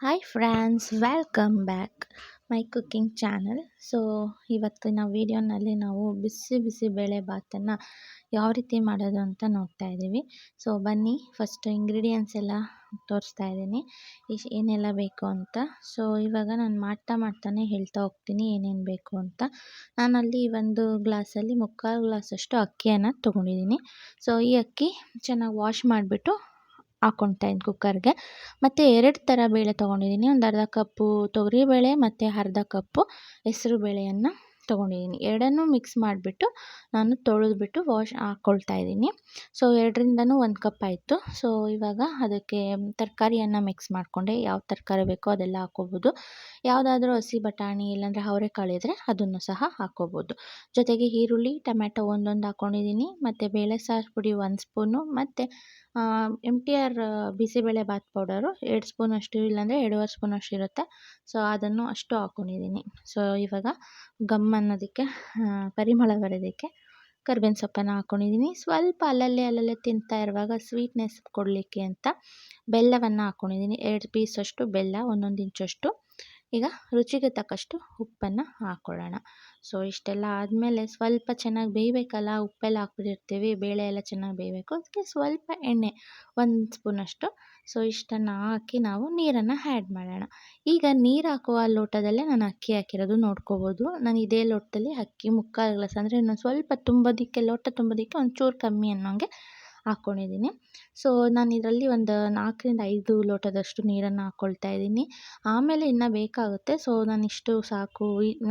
Hi friends welcome back my cooking channel so ಇವತ್ತಿನ ವೀಡಿಯೋನಲ್ಲಿ ನಾವು ಬಿಸಿ ಬಿಸಿ ಬೇಳೆ ಭಾತನ್ನು ಯಾವ ರೀತಿ ಮಾಡೋದು ಅಂತ ನೋಡ್ತಾ ಇದ್ದೀವಿ. ಸೊ ಬನ್ನಿ ಫಸ್ಟ್ ಇಂಗ್ರೀಡಿಯೆಂಟ್ಸ್ ಎಲ್ಲ ತೋರಿಸ್ತಾ ಇದ್ದೀನಿ. ಇಶ್, ಏನೆಲ್ಲ ಬೇಕು ಅಂತ. ಸೊ ಇವಾಗ ನಾನು ಮಾಡ್ತಾ ಮಾಡ್ತಾನೆ ಹೇಳ್ತಾ ಹೋಗ್ತೀನಿ ಏನೇನು ಬೇಕು ಅಂತ. ನಾನಲ್ಲಿ ಒಂದು ಗ್ಲಾಸಲ್ಲಿ ಮುಕ್ಕಾಲು ಗ್ಲಾಸಷ್ಟು ಅಕ್ಕಿಯನ್ನು ತೊಗೊಂಡಿದ್ದೀನಿ. ಸೊ ಈ ಅಕ್ಕಿ ಚೆನ್ನಾಗಿ ವಾಶ್ ಮಾಡಿಬಿಟ್ಟು ಹಾಕ್ಕೊಳ್ತಾ ಇದ್ದೀನಿ ಕುಕ್ಕರ್ಗೆ ಮತ್ತು ಎರಡು ಥರ ಬೇಳೆ ತೊಗೊಂಡಿದ್ದೀನಿ ಒಂದು ಅರ್ಧ ಕಪ್ಪು ತೊಗರಿಬೇಳೆ ಮತ್ತು ಅರ್ಧ ಕಪ್ಪು ಹೆಸ್ರು ಬೇಳೆಯನ್ನು ತೊಗೊಂಡಿದ್ದೀನಿ ಎರಡನ್ನೂ ಮಿಕ್ಸ್ ಮಾಡಿಬಿಟ್ಟು ನಾನು ತೊಳೆದ್ಬಿಟ್ಟು ವಾಶ್ ಹಾಕ್ಕೊಳ್ತಾ ಇದ್ದೀನಿ. ಸೊ ಎರಡರಿಂದನೂ ಒಂದು ಕಪ್ ಆಯಿತು. ಸೊ ಇವಾಗ ಅದಕ್ಕೆ ತರಕಾರಿಯನ್ನು ಮಿಕ್ಸ್ ಮಾಡಿಕೊಂಡೆ. ಯಾವ ತರಕಾರಿ ಬೇಕೋ ಅದೆಲ್ಲ ಹಾಕ್ಕೋಬೋದು ಯಾವುದಾದ್ರೂ ಹಸಿ ಬಟಾಣಿ, ಇಲ್ಲಾಂದರೆ ಅವರೆಕಾಳು ಇದ್ದರೆ ಅದನ್ನು ಸಹ ಹಾಕ್ಕೋಬೋದು ಜೊತೆಗೆ ಈರುಳ್ಳಿ, ಟೊಮ್ಯಾಟೊ ಒಂದೊಂದು ಹಾಕ್ಕೊಂಡಿದ್ದೀನಿ ಮತ್ತು ಬೇಳೆ ಸಾರು ಪುಡಿ ಒಂದು ಸ್ಪೂನು ಮತ್ತು M T R bisibele bath powder ಎರಡು ಸ್ಪೂನಷ್ಟು ಇಲ್ಲಾಂದರೆ ಎರಡೂವರೆ ಸ್ಪೂನಷ್ಟು ಇರುತ್ತೆ. ಸೊ ಅದನ್ನು ಅಷ್ಟು ಹಾಕ್ಕೊಂಡಿದ್ದೀನಿ ಸೊ ಇವಾಗ ಗಮ್ ಅನ್ನೋದಕ್ಕೆ ಪರಿಮಳ ಬರೋದಕ್ಕೆ ಕರ್ಬೇವಿನ ಸೊಪ್ಪನ್ನು ಹಾಕ್ಕೊಂಡಿದ್ದೀನಿ ಸ್ವಲ್ಪ ಅಲ್ಲಲ್ಲಿ ಅಲ್ಲಲ್ಲಿ ತಿಂತಾ ಇರುವಾಗ ಸ್ವೀಟ್ನೆಸ್ ಕೊಡಲಿಕ್ಕೆ ಅಂತ ಬೆಲ್ಲವನ್ನು ಹಾಕ್ಕೊಂಡಿದ್ದೀನಿ ಎರಡು ಪೀಸಷ್ಟು ಬೆಲ್ಲ, ಒಂದೊಂದು ಇಂಚಷ್ಟು ಈಗ ರುಚಿಗೆ ತಕ್ಕಷ್ಟು ಉಪ್ಪನ್ನು ಹಾಕ್ಕೊಳ್ಳೋಣ ಸೊ ಇಷ್ಟೆಲ್ಲ ಆದಮೇಲೆ ಸ್ವಲ್ಪ ಚೆನ್ನಾಗಿ ಬೇಯಬೇಕಲ್ಲ, ಉಪ್ಪೆಲ್ಲ ಹಾಕ್ಬಿಟ್ಟಿರ್ತೀವಿ, ಬೇಳೆ ಎಲ್ಲ ಚೆನ್ನಾಗಿ ಬೇಯಬೇಕು. ಅದಕ್ಕೆ ಸ್ವಲ್ಪ ಎಣ್ಣೆ, ಒಂದು ಸ್ಪೂನಷ್ಟು ಸೊ ಇಷ್ಟನ್ನು ಹಾಕಿ ನಾವು ನೀರನ್ನು ಆ್ಯಡ್ ಮಾಡೋಣ. ಈಗ ನೀರು ಹಾಕುವ ಲೋಟದಲ್ಲೇ ನಾನು ಅಕ್ಕಿ ಹಾಕಿರೋದು ನೋಡ್ಕೋಬೋದು. ನಾನು ಇದೇ ಲೋಟದಲ್ಲಿ ಅಕ್ಕಿ ಮುಕ್ಕಾಲು ಗ್ಲಾಸ್ ಅಂದರೆ ಇನ್ನೊಂದು ಸ್ವಲ್ಪ ತುಂಬೋದಕ್ಕೆ, ಲೋಟ ತುಂಬೋದಕ್ಕೆ ಒಂಚೂರು ಕಮ್ಮಿ ಅನ್ನೋಂಗೆ ಹಾಕ್ಕೊಂಡಿದ್ದೀನಿ ಸೊ ನಾನು ಇದರಲ್ಲಿ ಒಂದು ನಾಲ್ಕರಿಂದ ಐದು ಲೋಟದಷ್ಟು ನೀರನ್ನು ಹಾಕ್ಕೊಳ್ತಾ ಇದ್ದೀನಿ. ಆಮೇಲೆ ಇನ್ನು ಬೇಕಾಗುತ್ತೆ. ಸೊ ಇಷ್ಟು ಸಾಕು.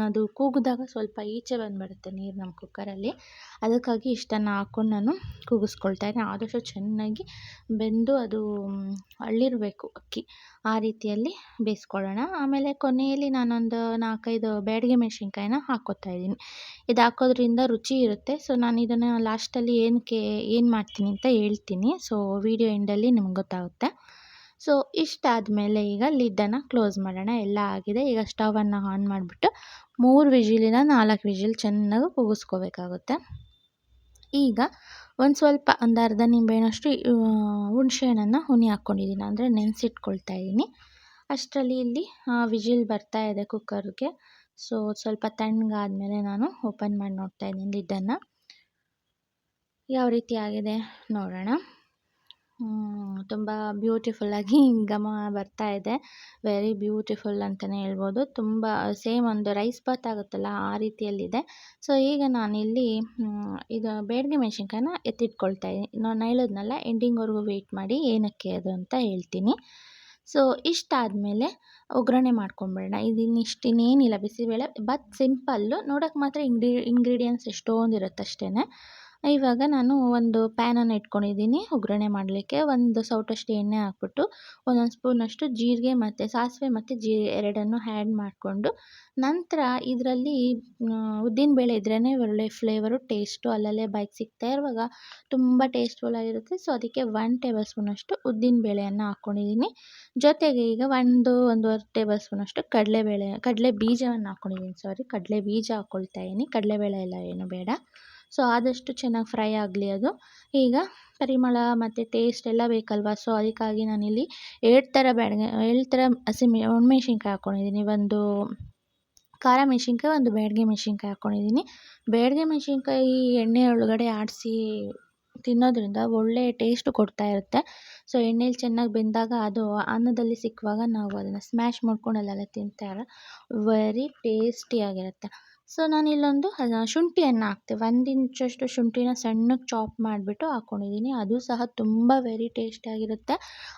ಅದು ಕೂಗಿದಾಗ ಸ್ವಲ್ಪ ಈಚೆ ಬಂದುಬಿಡುತ್ತೆ ನೀರು ನಮ್ಮ ಕುಕ್ಕರಲ್ಲಿ. ಅದಕ್ಕಾಗಿ ಇಷ್ಟನ್ನು ಹಾಕ್ಕೊಂಡು ನಾನು ಕೂಗಿಸ್ಕೊಳ್ತಾ ಇದ್ದೀನಿ. ಆದಷ್ಟು ಚೆನ್ನಾಗಿ ಬೆಂದು ಅದು ಅಳ್ಳಿರಬೇಕು ಅಕ್ಕಿ. ಆ ರೀತಿಯಲ್ಲಿ ಬೇಯಿಸ್ಕೊಳ್ಳೋಣ. ಆಮೇಲೆ ಕೊನೆಯಲ್ಲಿ ನಾನೊಂದು ನಾಲ್ಕೈದು ಬೇಡಿಗೆ ಮೆಣಸಿನ್ಕಾಯಿನ ಹಾಕ್ಕೊತಾ ಇದ್ದೀನಿ. ಇದು ಹಾಕೋದ್ರಿಂದ ರುಚಿ ಇರುತ್ತೆ. ಸೊ ನಾನು ಇದನ್ನು ಲಾಸ್ಟಲ್ಲಿ ಏನಕ್ಕೆ ಏನು ಮಾಡ್ತೀನಿ ಅಂತ ಹೇಳ್ತೀನಿ. ಸೊ ವಿಡಿಯೋ ಎಂಡಲ್ಲಿ ನಿಮ್ಗೆ ಗೊತ್ತಾಗುತ್ತೆ. ಸೊ ಇಷ್ಟಾದಮೇಲೆ ಈಗ ಲಿಡ್ಡನ್ನು ಕ್ಲೋಸ್ ಮಾಡೋಣ. ಎಲ್ಲ ಆಗಿದೆ. ಈಗ ಸ್ಟವನ್ನು ಆನ್ ಮಾಡಿಬಿಟ್ಟು ಮೂರು ವಿಜಿಲಿನ ನಾಲ್ಕು ವಿಜಿಲ್ ಚೆನ್ನಾಗಿ ಕೂಗಿಸ್ಕೋಬೇಕಾಗುತ್ತೆ. ಈಗ ಒಂದು ಸ್ವಲ್ಪ ಒಂದು ಅರ್ಧ ನಿಂಬೆಹಣ್ಣಷ್ಟು ಹುಣಸೆಹಣ್ಣನ್ನು ಹುನಿ ಹಾಕ್ಕೊಂಡಿದ್ದೀನಿ. ಅಂದರೆ ನೆನೆಸಿಟ್ಕೊಳ್ತಾ ಇದ್ದೀನಿ. ಅಷ್ಟರಲ್ಲಿ ಇಲ್ಲಿ ವಿಜಿಲ್ ಬರ್ತಾ ಇದೆ ಕುಕ್ಕರ್ಗೆ. ಸೊ ಸ್ವಲ್ಪ ತಣ್ಣಗಾದ್ಮೇಲೆ ನಾನು ಓಪನ್ ಮಾಡಿ ನೋಡ್ತಾ ಇದ್ದೀನಿ ಲಿಡ್ಡನ್ನು. ಯಾವ ರೀತಿ ಆಗಿದೆ ನೋಡೋಣ. ತುಂಬ ಬ್ಯೂಟಿಫುಲ್ಲಾಗಿ ಘಮ ಬರ್ತಾ ಇದೆ. ವೆರಿ ಬ್ಯೂಟಿಫುಲ್ ಅಂತಲೇ ಹೇಳ್ಬೋದು. ತುಂಬ ಸೇಮ್ ಒಂದು ರೈಸ್ ಬಾತ್ ಆಗುತ್ತಲ್ಲ ಆ ರೀತಿಯಲ್ಲಿದೆ. ಸೊ ಈಗ ನಾನಿಲ್ಲಿ ಇದು ಬೇಡಿಗೆ ಮೆಣಸಿನ್ಕಾಯನ್ನ ಎತ್ತಿಟ್ಕೊಳ್ತಾ ಇದ್ದೀನಿ. ನಾನು ಹೇಳಿದ್ನಲ್ಲ ಎಂಡಿಂಗ್ವರೆಗೂ ವೆಯ್ಟ್ ಮಾಡಿ ಏನಕ್ಕೆ ಅದು ಅಂತ ಹೇಳ್ತೀನಿ. ಸೊ ಇಷ್ಟಾದಮೇಲೆ ಒಗ್ಗರಣೆ ಮಾಡ್ಕೊಂಬಿಡೋಣ. ಇದಿನ್ನಿಷ್ಟು ಇನ್ನೇನಿಲ್ಲ. ಬಿಸಿಬೇಳೆ ಬಟ್ ಸಿಂಪಲ್ಲು ನೋಡೋಕೆ ಮಾತ್ರ ಇಂಗ್ರಿ ಇಂಗ್ರೀಡಿಯೆಂಟ್ಸ್ ಎಷ್ಟೊಂದು ಇರುತ್ತೆ ಇವಾಗ ನಾನು ಒಂದು ಪ್ಯಾನನ್ನು ಇಟ್ಕೊಂಡಿದ್ದೀನಿ, ಒಗ್ಗರಣೆ ಮಾಡಲಿಕ್ಕೆ. ಒಂದು ಸೌಟಷ್ಟು ಎಣ್ಣೆ ಹಾಕ್ಬಿಟ್ಟು, ಒಂದೊಂದು ಸ್ಪೂನಷ್ಟು ಜೀರಿಗೆ ಮತ್ತು ಸಾಸಿವೆ ಮತ್ತು ಜೀ, ಎರಡನ್ನು ಹ್ಯಾಡ್ ಮಾಡಿಕೊಂಡು, ನಂತರ ಇದರಲ್ಲಿ ಉದ್ದಿನಬೇಳೆ ಇದ್ರೇ ಒಳ್ಳೆ ಫ್ಲೇವರು, ಟೇಸ್ಟು, ಅಲ್ಲಲ್ಲೇ ಬಾಯಿಗೆ ಸಿಗ್ತಾ ಇರುವಾಗ ತುಂಬ ಟೇಸ್ಟ್ಫುಲ್ಲಾಗಿರುತ್ತೆ. ಸೊ, ಅದಕ್ಕೆ ಒನ್ ಟೇಬಲ್ ಸ್ಪೂನಷ್ಟು ಉದ್ದಿನಬೇಳೆಯನ್ನು ಹಾಕ್ಕೊಂಡಿದ್ದೀನಿ. ಜೊತೆಗೆ ಈಗ ಒಂದು, ಒಂದೂವರೆ ಟೇಬಲ್ ಸ್ಪೂನಷ್ಟು ಕಡಲೆಬೇಳೆ ಕಡಲೆ ಬೀಜವನ್ನು ಹಾಕ್ಕೊಂಡಿದ್ದೀನಿ. ಸಾರಿ, ಕಡಲೆ ಬೀಜ ಹಾಕ್ಕೊಳ್ತಾ ಇದ್ದೀನಿ ಕಡಲೆಬೇಳೆ ಎಲ್ಲ ಏನು ಬೇಡ. ಸೊ, ಆದಷ್ಟು ಚೆನ್ನಾಗಿ ಫ್ರೈ ಆಗಲಿ ಅದು. ಈಗ ಪರಿಮಳ ಮತ್ತು ಟೇಸ್ಟ್ ಎಲ್ಲ ಬೇಕಲ್ವ? ಸೊ, ಅದಕ್ಕಾಗಿ ನಾನಿಲ್ಲಿ ಎರಡು ಥರ ಬೆಳಗ್ಗೆ ಎರಡು ಥರ ಹಸಿಮೆ ಒಣಮೆಣ್ಸಿನ್ಕಾಯಿ ಹಾಕ್ಕೊಂಡಿದ್ದೀನಿ ಒಂದು ಖಾರ ಮೆಣ್ಸಿನ್ಕಾಯಿ, ಒಂದು ಬ್ಯಾಡಗಿ ಮೆಣ್ಸಿನ್ಕಾಯಿ ಹಾಕ್ಕೊಂಡಿದ್ದೀನಿ ಬ್ಯಾಡಗಿ ಮೆಣ್ಸಿನ್ಕಾಯಿ ಎಣ್ಣೆ ಒಳಗಡೆ ಆಡಿಸಿ ತಿನ್ನೋದ್ರಿಂದ ಒಳ್ಳೆ ಟೇಸ್ಟ್ ಕೊಡ್ತಾ ಇರುತ್ತೆ. ಸೊ, ಎಣ್ಣೆಲಿ ಚೆನ್ನಾಗಿ ಬೆಂದಾಗ ಅದು ಅನ್ನದಲ್ಲಿ ಸಿಕ್ಕುವಾಗ ನಾವು ಅದನ್ನು ಸ್ಮ್ಯಾಶ್ ಮಾಡ್ಕೊಂಡು ಅಲ್ಲೆಲ್ಲ ತಿಂತಾರೆ. ವೆರಿ ಟೇಸ್ಟಿಯಾಗಿರುತ್ತೆ ಸೊ, ನಾನು ಇಲ್ಲೊಂದು ಶುಂಠಿಯನ್ನು ಹಾಕ್ತೆ. ಒಂದು ಇಂಚಷ್ಟು ಶುಂಠಿನ ಸಣ್ಣಗೆ ಚಾಪ್ ಮಾಡಿಬಿಟ್ಟು ಹಾಕ್ಕೊಂಡಿದ್ದೀನಿ ಅದು ಸಹ ತುಂಬ ವೆರಿ ಟೇಸ್ಟಿಯಾಗಿರುತ್ತೆ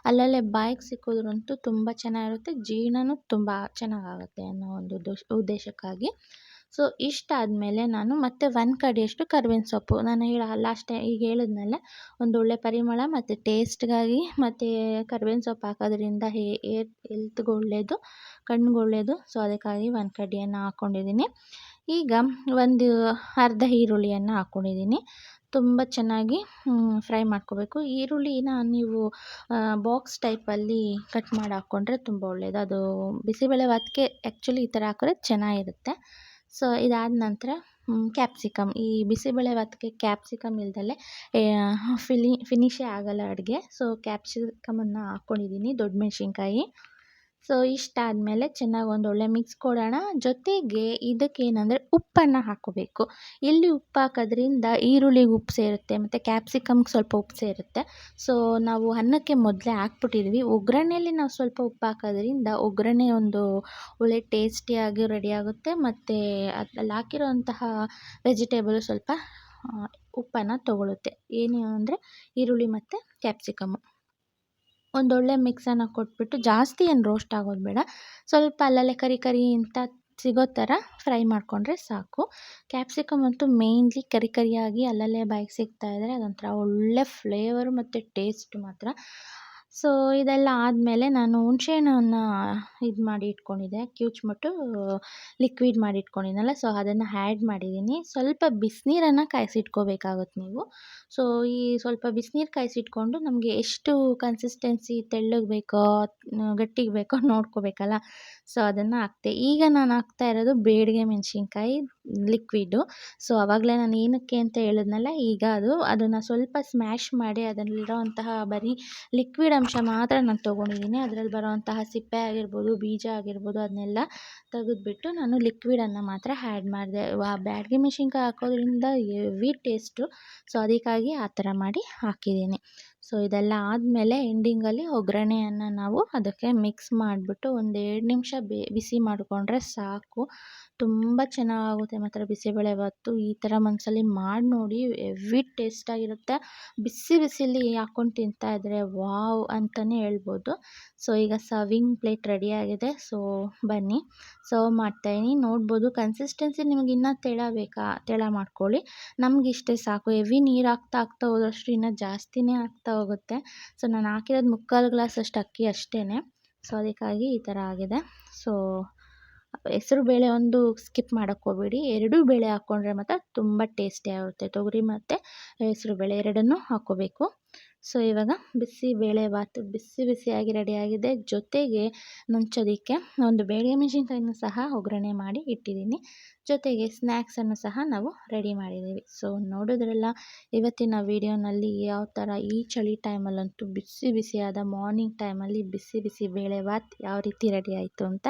ಅಲ್ಲಲ್ಲೇ ಬಾಯಿಗೆ ಸಿಕ್ಕಿದ್ರಂತೂ ತುಂಬ ಚೆನ್ನಾಗಿರುತ್ತೆ. ಜೀರ್ಣನೂ ತುಂಬ ಚೆನ್ನಾಗಾಗುತ್ತೆ ಅನ್ನೋ ಒಂದು ಉದ್ದೇಶ, ಉದ್ದೇಶಕ್ಕಾಗಿ. ಸೊ ಇಷ್ಟಾದಮೇಲೆ ನಾನು ಮತ್ತೆ ಒಂದು ಕಡೆಯಷ್ಟು ಕರ್ಬೇವಿನ ಸೊಪ್ಪು. ನಾನು ಹೇಳ ಲಾಸ್ಟ್ ಈಗ ಹೇಳಿದ್ನಲ್ಲ, ಒಂದು ಒಳ್ಳೆ ಪರಿಮಳ ಮತ್ತು ಟೇಸ್ಟ್ಗಾಗಿ ಮತ್ತು ಕರ್ಬೇವಿನ ಸೊಪ್ಪು ಹಾಕೋದ್ರಿಂದ ಹೇ ಏರ್ ಹೆಲ್ತ್ಗೆ ಒಳ್ಳೆಯದು ಕಣ್ಣಿಗೆ ಒಳ್ಳೆಯದು ಸೊ, ಅದಕ್ಕಾಗಿ ಒಂದು ಕಡ್ಡಿಯನ್ನು ಹಾಕ್ಕೊಂಡಿದ್ದೀನಿ ಈಗ ಒಂದು ಅರ್ಧ ಈರುಳ್ಳಿಯನ್ನು ಹಾಕ್ಕೊಂಡಿದ್ದೀನಿ. ತುಂಬ ಚೆನ್ನಾಗಿ ಫ್ರೈ ಮಾಡ್ಕೋಬೇಕು. ಈರುಳ್ಳಿನ ನೀವು ಬಾಕ್ಸ್ ಟೈಪಲ್ಲಿ ಕಟ್ ಮಾಡಿ ಹಾಕ್ಕೊಂಡ್ರೆ ತುಂಬ ಒಳ್ಳೆಯದು ಅದು ಬಿಸಿಬೇಳೆ ಭಾತ್ಗೆ ಆ್ಯಕ್ಚುಲಿ ಈ ಥರ ಹಾಕಿದ್ರೆ ಚೆನ್ನಾಗಿರುತ್ತೆ. ಸೊ, ಇದಾದ ನಂತರ ಕ್ಯಾಪ್ಸಿಕಮ್. ಈ ಬಿಸಿಬೇಳೆ ಭಾತ್ಗೆ ಕ್ಯಾಪ್ಸಿಕಮ್ ಇಲ್ದಲೆ ಫಿಲಿ, ಫಿನಿಶೇ ಆಗೋಲ್ಲ ಅಡುಗೆ. ಸೊ ಕ್ಯಾಪ್ಸಿಕಮನ್ನು ಹಾಕ್ಕೊಂಡಿದ್ದೀನಿ ದೊಡ್ಡ ಮೆಣಸಿನ್ಕಾಯಿ. ಸೊ ಇಷ್ಟಾದಮೇಲೆ ಚೆನ್ನಾಗಿ ಒಂದೊಳ್ಳೆ ಮಿಕ್ಸ್ ಕೊಡೋಣ. ಜೊತೆಗೆ ಇದಕ್ಕೇನಂದರೆ ಉಪ್ಪನ್ನು ಹಾಕೋಬೇಕು ಇಲ್ಲಿ ಉಪ್ಪು ಹಾಕೋದ್ರಿಂದ ಈರುಳ್ಳಿಗೆ ಉಪ್ಪು ಸೇರುತ್ತೆ, ಮತ್ತು ಕ್ಯಾಪ್ಸಿಕಮ್ಗೆ ಸ್ವಲ್ಪ ಉಪ್ಪು ಸೇರುತ್ತೆ. ಸೊ, ನಾವು ಅನ್ನಕ್ಕೆ ಮೊದಲೇ ಹಾಕ್ಬಿಟ್ಟಿದ್ವಿ. ಒಗ್ಗರಣೆಯಲ್ಲಿ ನಾವು ಸ್ವಲ್ಪ ಉಪ್ಪು ಹಾಕೋದ್ರಿಂದ ಒಗ್ಗರಣೆ ಒಂದು ಒಳ್ಳೆ ಟೇಸ್ಟಿಯಾಗಿ ರೆಡಿಯಾಗುತ್ತೆ ಮತ್ತು ಅದ್ರಲ್ಲಿ ಹಾಕಿರೋಂತಹ ವೆಜಿಟೇಬಲ್ ಸ್ವಲ್ಪ ಉಪ್ಪನ್ನು ತೊಗೊಳುತ್ತೆ. ಏನು ಅಂದರೆ ಈರುಳ್ಳಿ ಮತ್ತು ಕ್ಯಾಪ್ಸಿಕಮ್ಮು ಒಂದೊಳ್ಳೆ ಮಿಕ್ಸನ್ನು ಕೊಟ್ಬಿಟ್ಟು ಜಾಸ್ತಿ ಏನು ರೋಸ್ಟ್ ಆಗೋದು ಬೇಡ. ಸ್ವಲ್ಪ ಅಲ್ಲಲ್ಲೇ ಕರಿ ಕರಿ ಅಂತ ಸಿಗೋ ಥರ ಫ್ರೈ ಮಾಡಿಕೊಂಡ್ರೆ ಸಾಕು. ಕ್ಯಾಪ್ಸಿಕಮ್ ಅಂತೂ ಮೇಯ್ನ್ಲಿ ಕರಿ ಕರಿಯಾಗಿ ಅಲ್ಲಲ್ಲೇ ಬಾಯಿಗೆ ಸಿಗ್ತಾಯಿದ್ರೆ ಅದೊಂಥರ ಒಳ್ಳೆ ಫ್ಲೇವರು ಮತ್ತು ಟೇಸ್ಟ್ ಮಾತ್ರ. ಸೊ, ಇದೆಲ್ಲ ಆದಮೇಲೆ ನಾನು ಹುಣಸೆಹಣ್ಣನ್ನ ಇದು ಮಾಡಿ ಇಟ್ಕೊಂಡಿದ್ದೆ. ಕಿವುಚ್ಬಿಟ್ಟು ಲಿಕ್ವಿಡ್ ಮಾಡಿ ಇಟ್ಕೊಂಡಿದ್ನಲ್ಲ, ಸೊ ಅದನ್ನು ಆ್ಯಡ್ ಮಾಡಿದ್ದೀನಿ ಸ್ವಲ್ಪ ಬಿಸಿನೀರನ್ನು ಕಾಯಿಸಿಟ್ಕೋಬೇಕಾಗುತ್ತೆ ನೀವು. ಸೊ, ಈ ಸ್ವಲ್ಪ ಬಿಸಿನೀರು ಕಾಯಿಸಿಟ್ಕೊಂಡು ನಮಗೆ ಎಷ್ಟು ಕನ್ಸಿಸ್ಟೆನ್ಸಿ ತೆಳ್ಳಗೆ ಬೇಕೋ ಗಟ್ಟಿಗೆ ಬೇಕೋ ನೋಡ್ಕೋಬೇಕಲ್ಲ. ಸೊ, ಅದನ್ನು ಹಾಕ್ತೆ. ಈಗ ನಾನು ಹಾಕ್ತಾ ಇರೋದು ಬೇಡಿಗೆ ಮೆಣಸಿನ್ಕಾಯಿ ಲಿಕ್ವಿಡು ಸೊ ಆವಾಗಲೇ ನಾನು ಏನಕ್ಕೆ ಅಂತ ಹೇಳಿದ್ನಲ್ಲ, ಈಗ ಅದು, ಅದನ್ನು ಸ್ವಲ್ಪ ಸ್ಮ್ಯಾಶ್ ಮಾಡಿ ಅದರಲ್ಲಿರೋವಂತಹ ಬರೀ ಲಿಕ್ವಿಡ್ ಅಂಶ ಮಾತ್ರ ನಾನು ತೊಗೊಂಡಿದ್ದೀನಿ ಅದರಲ್ಲಿ ಬರೋವಂತಹ ಸಿಪ್ಪೆ ಆಗಿರ್ಬೋದು, ಬೀಜ ಆಗಿರ್ಬೋದು ಅದನ್ನೆಲ್ಲ ತೆಗೆದುಬಿಟ್ಟು ನಾನು ಲಿಕ್ವಿಡನ್ನು ಮಾತ್ರ ಆ್ಯಡ್ ಮಾಡಿದೆ. ಬ್ಯಾಡಗಿ ಮೆಣಸಿನ್ಕಾಯಿ ಹಾಕೋದ್ರಿಂದ ಎವಿ ಟೇಸ್ಟು ಸೊ, ಅದಕ್ಕಾಗಿ ಆ ಥರ ಮಾಡಿ ಹಾಕಿದ್ದೀನಿ ಸೊ, ಇದೆಲ್ಲ ಆದಮೇಲೆ ಎಂಡಿಂಗಲ್ಲಿ ಒಗ್ಗರಣೆಯನ್ನು ನಾವು ಅದಕ್ಕೆ ಮಿಕ್ಸ್ ಮಾಡಿಬಿಟ್ಟು ಒಂದು ಎರಡು ನಿಮಿಷ ಬಿಸಿ ಮಾಡಿಕೊಂಡ್ರೆ ಸಾಕು. ತುಂಬ ಚೆನ್ನಾಗುತ್ತೆ ಮಾತ್ರ ಬಿಸಿಬೇಳೆ ಬಿಸಿಬೇಳೆಭಾತು ಈ ಥರ ಮನಸ್ಸಲ್ಲಿ ಮಾಡಿ ನೋಡಿ ಎವಿ ಟೇಸ್ಟಾಗಿರುತ್ತೆ. ಬಿಸಿ ಬಿಸಿಲಿ ಹಾಕ್ಕೊಂಡು ತಿಂತಾಯಿದ್ರೆ ವಾವ್ ಅಂತಲೇ ಹೇಳ್ಬೋದು. ಸೊ ಈಗ ಸರ್ವಿಂಗ್ ಪ್ಲೇಟ್ ರೆಡಿಯಾಗಿದೆ ಸೊ ಬನ್ನಿ. ಸರ್ವ್ ಮಾಡ್ತಾಯಿನಿ ನೋಡ್ಬೋದು ಕನ್ಸಿಸ್ಟೆನ್ಸಿ ನಿಮ್ಗೆ ಇನ್ನೂ ತೆಳ ಬೇಕಾ, ತೆಳ ಮಾಡ್ಕೊಳ್ಳಿ. ನಮ್ಗೆ ಇಷ್ಟೇ ಸಾಕು. ಹೆವಿ ನೀರು ಹಾಕ್ತಾ ಹಾಕ್ತಾ ಹೋದಷ್ಟು ಇನ್ನೂ ಜಾಸ್ತಿನೇ ಆಗ್ತಾ ಹೋಗುತ್ತೆ. ಸೊ ನಾನು ಹಾಕಿರೋದು ಮುಕ್ಕಾಲು ಗ್ಲಾಸ್ ಅಷ್ಟು ಅಕ್ಕಿ ಅಷ್ಟೇ ಸೊ ಅದಕ್ಕಾಗಿ ಈ ಥರ ಆಗಿದೆ. ಸೊ ಹೆಸರು ಬೇಳೆ ಒಂದು ಸ್ಕಿಪ್ ಮಾಡೋಕ್ಕೆ ಹೋಗಬೇಡಿ. ಎರಡೂ ಬೇಳೆ ಹಾಕ್ಕೊಂಡ್ರೆ ಮಾತ್ರ ತುಂಬ ಟೇಸ್ಟಿಯಾಗಿರುತ್ತೆ ತೊಗರಿ ಮತ್ತು ಹೆಸರು ಬೇಳೆ ಎರಡನ್ನೂ ಹಾಕ್ಕೋಬೇಕು. ಸೊ ಇವಾಗ ಬಿಸಿ ಬೇಳೆ ಬಾತ್ ಬಿಸಿ ಬಿಸಿಯಾಗಿ ರೆಡಿಯಾಗಿದೆ. ಜೊತೆಗೆ ನಂಚೋದಕ್ಕೆ ಒಂದು ಬೇಳೆ ಮೆಣಸಿನ್ಕಾಯಿನೂ ಸಹ ಒಗ್ಗರಣೆ ಮಾಡಿ ಇಟ್ಟಿದ್ದೀನಿ. ಜೊತೆಗೆ ಸ್ನ್ಯಾಕ್ಸನ್ನು ಸಹ ನಾವು ರೆಡಿ ಮಾಡಿದ್ದೀವಿ. ಸೊ ನೋಡಿದ್ರಲ್ಲ ಇವತ್ತಿನ ವೀಡಿಯೋನಲ್ಲಿ ಯಾವ ಥರ ಈ ಚಳಿ ಟೈಮಲ್ಲಂತೂ ಬಿಸಿ ಬಿಸಿಯಾದ ಮಾರ್ನಿಂಗ್ ಟೈಮಲ್ಲಿ ಬಿಸಿ ಬಿಸಿ ಬೇಳೆಭಾತ್ ಯಾವ ರೀತಿ ರೆಡಿ ಆಯಿತು ಅಂತ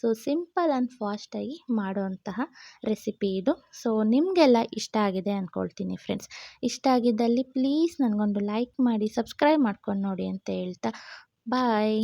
ಸೊ ಸಿಂಪಲ್ ಆ್ಯಂಡ್ ಫಾಸ್ಟಾಗಿ ಮಾಡುವಂತಹ ರೆಸಿಪಿ ಇದು. ಸೊ ನಿಮಗೆಲ್ಲ ಇಷ್ಟ ಆಗಿದೆ ಅಂದ್ಕೊಳ್ತೀನಿ ಫ್ರೆಂಡ್ಸ್ ಇಷ್ಟ ಆಗಿದ್ದಲ್ಲಿ ಪ್ಲೀಸ್ ನನಗೊಂದು ಲೈಕ್ ಮಾಡಿ ಸಬ್ಸ್ಕ್ರೈಬ್ ಮಾಡ್ಕೊಂಡು ನೋಡಿ ಅಂತ ಹೇಳ್ತಾ ಬಾಯ್